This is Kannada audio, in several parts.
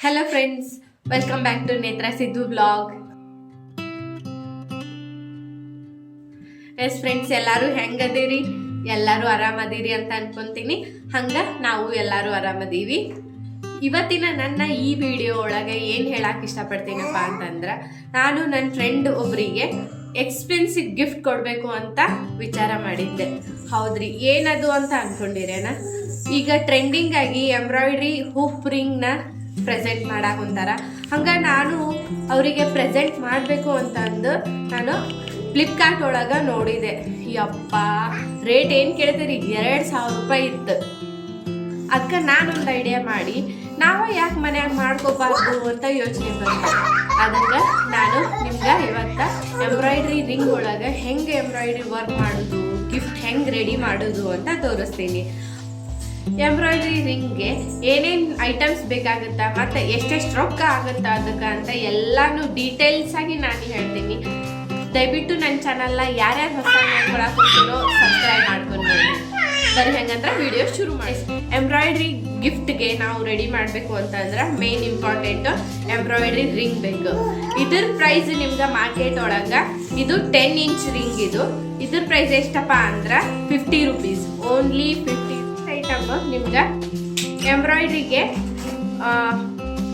Hello friends welcome back to Netra Siddu blog S friends ಎಲ್ಲರೂ ಹೆಂಗದೀರಿ? ಎಲ್ಲರೂ ಆರಾಮದೀರಿ ಅಂತ ಅನ್ಕೊಂತೀನಿ. ಹಂಗ ನಾವು ಎಲ್ಲರೂ ಆರಾಮದೀವಿ. ಇವತ್ತಿನ ನನ್ನ ಈ ವಿಡಿಯೋ ಒಳಗೆ ಏನು ಹೇಳಕ್ ಇಷ್ಟಪಡ್ತೀನಪ್ಪ ಅಂತಂದ್ರೆ, ನಾನು ನನ್ನ ಫ್ರೆಂಡ್ ಒಬ್ಬರಿಗೆ ಎಕ್ಸ್ಪೆನ್ಸಿವ್ ಗಿಫ್ಟ್ ಕೊಡಬೇಕು ಅಂತ ವಿಚಾರ ಮಾಡಿದ್ದೆ. ಹೌದ್ರಿ, ಏನದು ಅಂತ ಅನ್ಕೊಂಡಿರೇನ? ಈಗ ಟ್ರೆಂಡಿಂಗ್ ಆಗಿ ಎಂಬ್ರಾಯ್ಡ್ರಿ ಹೂಪ್ ರಿಂಗ್ನ ಪ್ರೆಸೆಂಟ್ ಮಾಡಕ್ಕೆ ಹೊಂತಾರ ಹಂಗೆ ನಾನು ಅವರಿಗೆ ಪ್ರೆಸೆಂಟ್ ಮಾಡಬೇಕು ಅಂತಂದು ನಾನು ಫ್ಲಿಪ್ಕಾರ್ಟ್ ಒಳಗೆ ನೋಡಿದೆ. ಯಪ್ಪ ರೇಟ್ ಏನು ಕೇಳ್ತೀರಿ? ಎರಡು ಸಾವಿರ ರೂಪಾಯಿ ಇತ್ತು. ಅದಕ್ಕೆ ನಾನೊಂದು ಐಡಿಯಾ ಮಾಡಿ, ನಾವು ಯಾಕೆ ಮನ್ಯಾಗ ಮಾಡ್ಕೋಬಾರ್ದು ಅಂತ ಯೋಚನೆ ಬಂತು ಅದಕ್ಕೆ ನಾನು ನಿಮ್ಗೆ ಇವತ್ತು ಎಂಬ್ರಾಯ್ಡ್ರಿ ರಿಂಗ್ ಒಳಗೆ ಹೆಂಗೆ ಎಂಬ್ರಾಯ್ಡ್ರಿ ವರ್ಕ್ ಮಾಡೋದು ಗಿಫ್ಟ್ ಹೆಂಗೆ ರೆಡಿ ಮಾಡೋದು ಅಂತ ತೋರಿಸ್ತೀನಿ. ಎಂಬ್ರಾಯ್ಡ್ರಿ ರಿಂಗ್ಗೆ ಏನೇನು ಐಟಮ್ಸ್ ಬೇಕಾಗುತ್ತಾ ಮತ್ತು ಎಷ್ಟೆಷ್ಟು ರೊಕ್ಕ ಆಗುತ್ತಾ ಅದಕ್ಕೆ ಅಂತ ಎಲ್ಲಾನು ಡೀಟೇಲ್ಸ್ ಆಗಿ ನಾನು ಹೇಳ್ತೀನಿ. ದಯವಿಟ್ಟು ನನ್ನ ಚಾನಲ್ನ ಯಾರ್ಯಾರು ಹೊಸ ನೋಡ್ಕೊಳಕ್ಕಿರೋ ಸಬ್ಸ್ಕ್ರೈಬ್ ಮಾಡ್ಕೊಂಡು ನೋಡಿ. ಬರೀ ಹೆಂಗಂದ್ರೆ ವಿಡಿಯೋ ಶುರು ಮಾಡಿ. ಎಂಬ್ರಾಯ್ಡ್ರಿ ಗಿಫ್ಟ್ಗೆ ನಾವು ರೆಡಿ ಮಾಡಬೇಕು ಅಂತಂದ್ರೆ ಮೇನ್ ಇಂಪಾರ್ಟೆಂಟ್ ಎಂಬ್ರಾಯ್ಡ್ರಿ ರಿಂಗ್ ಬೇಕು. ಇದ್ರ ಪ್ರೈಸ್ ನಿಮ್ಗೆ ಮಾರ್ಕೆಟ್ ಒಳಗೆ ಇದು ಟೆನ್ ಇಂಚ್ ರಿಂಗ್ ಇದು. ಇದ್ರ ಪ್ರೈಸ್ ಎಷ್ಟಪ್ಪ ಅಂದ್ರೆ ಫಿಫ್ಟಿ ರುಪೀಸ್ ಓನ್ಲಿ ಫಿಫ್ಟಿ ನಿಮ್ಗೆ ಎಂಬ್ರಾಯ್ಡ್ರಿಗೆ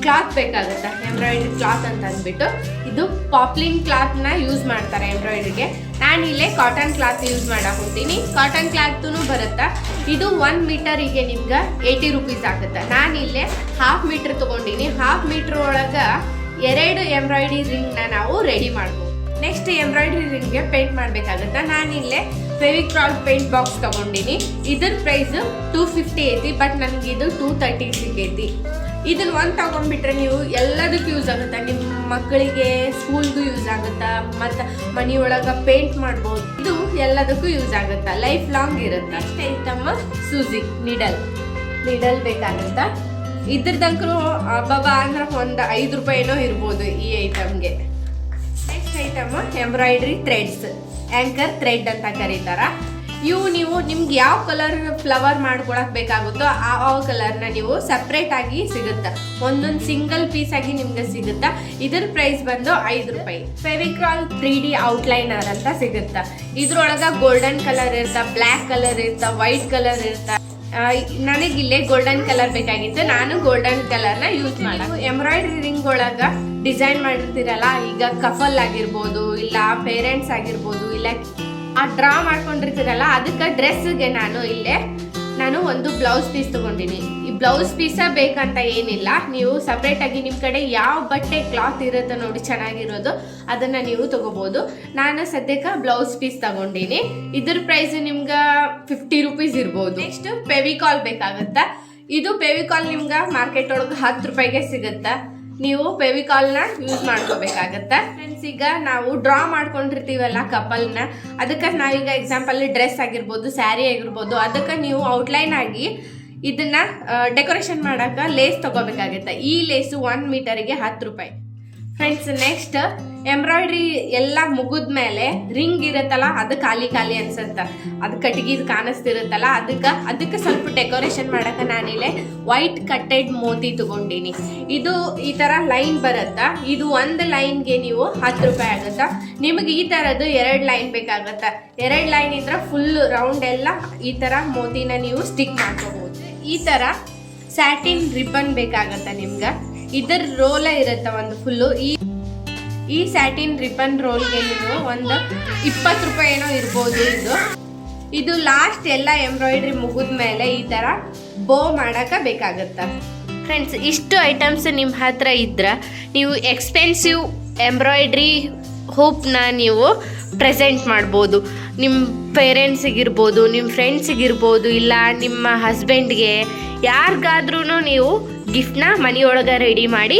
ಕ್ಲಾತ್ ಬೇಕಾಗುತ್ತೆ. ಎಂಬ್ರಾಯ್ಡ್ರಿ ಕ್ಲಾತ್ ಅಂತ ಅಂದ್ಬಿಟ್ಟು ಇದು ಪಾಪ್ಲಿನ್ ಕ್ಲಾತ್ನ ಯೂಸ್ ಮಾಡ್ತಾರೆ ಎಂಬ್ರಾಯ್ಡ್ರಿಗೆ. ನಾನು ಇಲ್ಲೇ ಕಾಟನ್ ಕ್ಲಾತ್ ಯೂಸ್ ಮಾಡಕ್ ಹೋಗ್ತೀನಿ. ಕಾಟನ್ ಕ್ಲಾತ್ನು ಬರುತ್ತೆ? ಇದು ಒನ್ ಮೀಟರಿಗೆ ನಿಮ್ಗೆ ಏಯ್ಟಿ ರುಪೀಸ್ ಆಗುತ್ತೆ. ನಾನು ಇಲ್ಲೇ ಹಾಫ್ ಮೀಟರ್ ತಗೊಂಡಿನಿ. ಹಾಫ್ ಮೀಟರ್ ಒಳಗೆ ಎರಡು ಎಂಬ್ರಾಯ್ಡ್ರಿ ರಿಂಗ್ನ ನಾವು ರೆಡಿ ಮಾಡ್ಬೋದು. ನೆಕ್ಸ್ಟ್ ಎಂಬ್ರಾಯ್ಡ್ರಿ ರಿಂಗ್ಗೆ ಪೇಂಟ್ ಮಾಡಬೇಕಾಗುತ್ತೆ? ನಾನಿಲ್ಲೇ ಫೆವಿಕ್ರಾಲ್ ಪೇಂಟ್ ಬಾಕ್ಸ್ ತಗೊಂಡಿನಿ. ಇದ್ರ ಪ್ರೈಸ್ ಟೂ ಫಿಫ್ಟಿ ಐತಿ ಬಟ್ ನನಗೆ ಇದು ಟೂ ತರ್ಟಿ ಸಿಕ್ಕೈತಿ ಇದನ್ನ ಒಂದು ತಗೊಂಡ್ಬಿಟ್ರೆ ನೀವು ಎಲ್ಲದಕ್ಕೂ ಯೂಸ್ ಆಗುತ್ತೆ? ನಿಮ್ಮ ಮಕ್ಕಳಿಗೆ ಸ್ಕೂಲ್ಗೂ ಯೂಸ್ ಆಗುತ್ತಾ? ಮತ್ತು ಮನೆಯೊಳಗೆ ಪೇಂಟ್ ಮಾಡ್ಬೋದು. ಇದು ಎಲ್ಲದಕ್ಕೂ ಯೂಸ್ ಆಗುತ್ತಾ? ಲೈಫ್ ಲಾಂಗ್ ಇರುತ್ತೆ? ಅಷ್ಟೇ ಐಟಮ್ ಸೂಜಿ ನಿಡಲ್ ನಿಡಲ್ ಬೇಕಾಗುತ್ತಾ? ಇದ್ರದಂಕರು ಅಬ್ಬಬ್ಬ ಅಂದ್ರೆ ಒಂದು ಐದು ರೂಪಾಯಿನೋ ಇರ್ಬೋದು ಈ ಐಟಮ್ಗೆ next item embroidery threads anchor thread ಅಂತ ಕರೀತಾರ. ಇವು ನೀವು ನಿಮ್ಗೆ ಯಾವ ಕಲರ್ ಫ್ಲವರ್ ಮಾಡ್ಕೊಳಕ್ ಬೇಕಾಗುತ್ತೋ ಆ ಆ ಕಲರ್ನ ನೀವು ಸಪ್ರೇಟ್ ಆಗಿ ಸಿಗುತ್ತೆ. ಒಂದೊಂದು ಸಿಂಗಲ್ ಪೀಸ್ ಆಗಿ ನಿಮ್ಗೆ ಸಿಗುತ್ತೆ. ಇದ್ರ ಪ್ರೈಸ್ ಬಂದು ಐದು ರೂಪಾಯಿ. ಫೆವಿಕ್ರಾಲ್ ತ್ರೀ ಡಿ ಔಟ್ಲೈನರ್ ಅಂತ ಸಿಗುತ್ತಾ. ಇದ್ರೊಳಗ ಗೋಲ್ಡನ್ ಕಲರ್ ಇರ್ತಾ ಬ್ಲ್ಯಾಕ್ ಕಲರ್ ಇರ್ತಾ ವೈಟ್ ಕಲರ್ ಇರ್ತಾ. ನನಗಿಲ್ಲೇ ಗೋಲ್ಡನ್ ಕಲರ್ ಬೇಕಾಗಿತ್ತು. ನಾನು ಗೋಲ್ಡನ್ ಕಲರ್ನ ಯೂಸ್ ಮಾಡೋದು ಎಂಬ್ರಾಯ್ಡ್ರಿ ರಿಂಗ್ ಒಳಗ ಡಿಸೈನ್ ಮಾಡಿರ್ತೀರಲ್ಲ, ಈಗ ಕಫಲ್ ಆಗಿರ್ಬೋದು, ಇಲ್ಲ ಪೇರೆಂಟ್ಸ್ ಆಗಿರ್ಬೋದು, ಇಲ್ಲ ಆ ಡ್ರಾ ಮಾಡ್ಕೊಂಡಿರ್ತೀರಲ್ಲ, ಅದಕ್ಕೆ ಡ್ರೆಸ್ಗೆ ನಾನು ಇಲ್ಲೇ, ನಾನು ಒಂದು ಬ್ಲೌಸ್ ಪೀಸ್ ತಗೊಂಡಿನಿ. ಬ್ಲೌಸ್ ಪೀಸ ಬೇಕಂತ ಏನಿಲ್ಲ. ನೀವು ಸಪ್ರೇಟ್ ಆಗಿ ನಿಮ್ಮ ಕಡೆ ಯಾವ ಬಟ್ಟೆ ಕ್ಲಾತ್ ಇರುತ್ತೆ ನೋಡಿ ಚೆನ್ನಾಗಿರೋದು ಅದನ್ನ ನೀವು ತಗೋಬಹುದು ನಾನು ಸದ್ಯಕ್ಕೆ ಬ್ಲೌಸ್ ಪೀಸ್ ತಗೊಂಡಿನಿ. ಇದ್ರ ಪ್ರೈಸ್ ನಿಮ್ಗೆ ಫಿಫ್ಟಿ ರುಪೀಸ್ ಇರ್ಬೋದು. ನೆಕ್ಸ್ಟ್ ಪೆವಿಕಾಲ್ ಬೇಕಾಗುತ್ತಾ? ಇದು ಪೆವಿಕಾಲ್ ನಿಮ್ಗೆ ಮಾರ್ಕೆಟ್ ಒಳಗೆ ಹತ್ತು ರೂಪಾಯಿಗೆ ಸಿಗುತ್ತಾ? ನೀವು ಫೆವಿಕಾಲ್ನ ಯೂಸ್ ಮಾಡ್ಕೋಬೇಕಾಗತ್ತೆ? ಫ್ರೆಂಡ್ಸ್ ಈಗ ನಾವು ಡ್ರಾ ಮಾಡ್ಕೊಂಡಿರ್ತೀವಲ್ಲ ಕಪಲ್ನ ಅದಕ್ಕೆ ನಾವೀಗ ಎಕ್ಸಾಂಪಲ್ ಡ್ರೆಸ್ ಆಗಿರ್ಬೋದು ಸ್ಯಾರಿ ಆಗಿರ್ಬೋದು ಅದಕ್ಕೆ ನೀವು ಔಟ್ಲೈನ್ ಆಗಿ ಇದನ್ನ ಡೆಕೋರೇಷನ್ ಮಾಡಕ್ಕೆ ಲೇಸ್ ತಗೋಬೇಕಾಗುತ್ತೆ. ಈ ಲೇಸು ಒನ್ ಮೀಟರಿಗೆ ಹತ್ತು ರೂಪಾಯಿ. ಫ್ರೆಂಡ್ಸ್ ನೆಕ್ಸ್ಟ್ ಎಂಬ್ರಾಯ್ಡ್ರಿ ಎಲ್ಲ ಮುಗಿದ ಮೇಲೆ ರಿಂಗ್ ಇರುತ್ತಲ್ಲ, ಅದು ಖಾಲಿ ಖಾಲಿ ಅನ್ಸುತ್ತೆ. ಅದು ಕಟ್ಟಿಗೆ ಕಾಣಿಸ್ತಿರುತ್ತಲ್ಲ, ಅದಕ್ಕೆ ಅದಕ್ಕೆ ಸ್ವಲ್ಪ ಡೆಕೋರೇಷನ್ ಮಾಡಕ್ಕೆ ನಾನಿಲ್ಲೇ ವೈಟ್ ಕಟ್ಟೆಡ್ ಮೋತಿ ತಗೊಂಡಿನಿ. ಇದು ಈ ಥರ ಲೈನ್ ಬರುತ್ತಾ. ಇದು ಒಂದು ಲೈನ್ಗೆ ನೀವು ಹತ್ತು ರೂಪಾಯಿ ಆಗುತ್ತಾ. ನಿಮಗೆ ಈ ಥರದ್ದು ಎರಡು ಲೈನ್ ಬೇಕಾಗತ್ತೆ. ಎರಡು ಲೈನ್ ಇದ್ರೆ ಫುಲ್ ರೌಂಡ್ ಎಲ್ಲ ಈ ಥರ ಮೋತಿನ ನೀವು ಸ್ಟಿಕ್ ಮಾಡ್ಕೋಬಹುದು. ಈ ಥರ ಸ್ಯಾಟಿನ್ ರಿಬ್ಬನ್ ಬೇಕಾಗತ್ತೆ ನಿಮ್ಗೆ. ಇದರ ರೋಲ ಇರುತ್ತೆ ಒಂದು ಫುಲ್ಲು ಈ ಈ ಸ್ಯಾಟಿನ್ ರಿಬ್ಬನ್ ರೋಲ್ಗೆ ನೀವು ಒಂದು ಇಪ್ಪತ್ತು ರೂಪಾಯಿ ಏನೋ ಇರ್ಬೋದು ಇದು. ಇದು ಲಾಸ್ಟ್ ಎಲ್ಲ ಎಂಬ್ರಾಯ್ಡ್ರಿ ಮುಗಿದ ಮೇಲೆ ಈ ಥರ ಬೋ ಮಾಡಕ್ಕೆ ಬೇಕಾಗತ್ತೆ. ಫ್ರೆಂಡ್ಸ್ ಇಷ್ಟು ಐಟಮ್ಸ್ ನಿಮ್ಮ ಹತ್ರ ಇದ್ರೆ ನೀವು ಎಕ್ಸ್ಪೆನ್ಸಿವ್ ಎಂಬ್ರಾಯ್ಡ್ರಿ ಹೋಪ್ನ ನೀವು ಪ್ರೆಸೆಂಟ್ ಮಾಡ್ಬೋದು. ನಿಮ್ಮ ಪೇರೆಂಟ್ಸಿಗಿರ್ಬೋದು ನಿಮ್ಮ ಫ್ರೆಂಡ್ಸಿಗಿರ್ಬೋದು, ಇಲ್ಲ ನಿಮ್ಮ ಹಸ್ಬೆಂಡ್ಗೆ ಯಾರಿಗಾದ್ರೂ ನೀವು ಗಿಫ್ಟ್ನ ಮನೆಯೊಳಗೆ ರೆಡಿ ಮಾಡಿ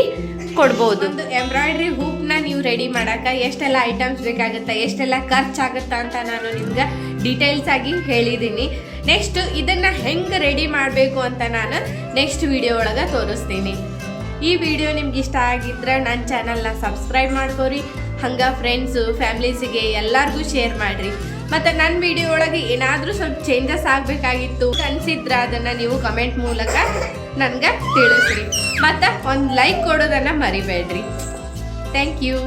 ಕೊಡ್ಬೋದು. ಎಂಬ್ರಾಯ್ಡ್ರಿ ಹೂಪ್ನ ನೀವು ರೆಡಿ ಮಾಡೋಕೆ ಎಷ್ಟೆಲ್ಲ ಐಟಮ್ಸ್ ಬೇಕಾಗುತ್ತೆ, ಎಷ್ಟೆಲ್ಲ ಖರ್ಚಾಗುತ್ತಾ ಅಂತ ನಾನು ನಿಮ್ಗೆ ಡೀಟೇಲ್ಸ್ ಆಗಿ ಹೇಳಿದ್ದೀನಿ ನೆಕ್ಸ್ಟ್ ಇದನ್ನ ಹೆಂಗೆ ರೆಡಿ ಮಾಡಬೇಕು ಅಂತ ನಾನು ನೆಕ್ಸ್ಟ್ ವಿಡಿಯೋ ಒಳಗೆ ತೋರಿಸ್ತೀನಿ. ಈ ವಿಡಿಯೋ ನಿಮ್ಗೆ ಇಷ್ಟ ಆಗಿದ್ರೆ ನನ್ನ ಚಾನಲ್ನ ಸಬ್ಸ್ಕ್ರೈಬ್ ಮಾಡ್ಕೋರಿ. ಹಂಗೆ ಫ್ರೆಂಡ್ಸು ಫ್ಯಾಮಿಲೀಸಿಗೆ ಎಲ್ಲರಿಗೂ ಶೇರ್ ಮಾಡಿರಿ. ಮತ್ತು ನನ್ನ ವಿಡಿಯೋ ಒಳಗೆ ಏನಾದರೂ ಸ್ವಲ್ಪ ಚೇಂಜಸ್ ಆಗಬೇಕಾಗಿತ್ತು ಅನಿಸಿದ್ರೆ ಅದನ್ನು ನೀವು ಕಮೆಂಟ್ ಮೂಲಕ ನನಗೆ ತಿಳಿಸ್ರಿ. ಮತ್ತು ಒಂದು ಲೈಕ್ ಕೊಡೋದನ್ನು ಮರಿಬೇಡ್ರಿ. Thank you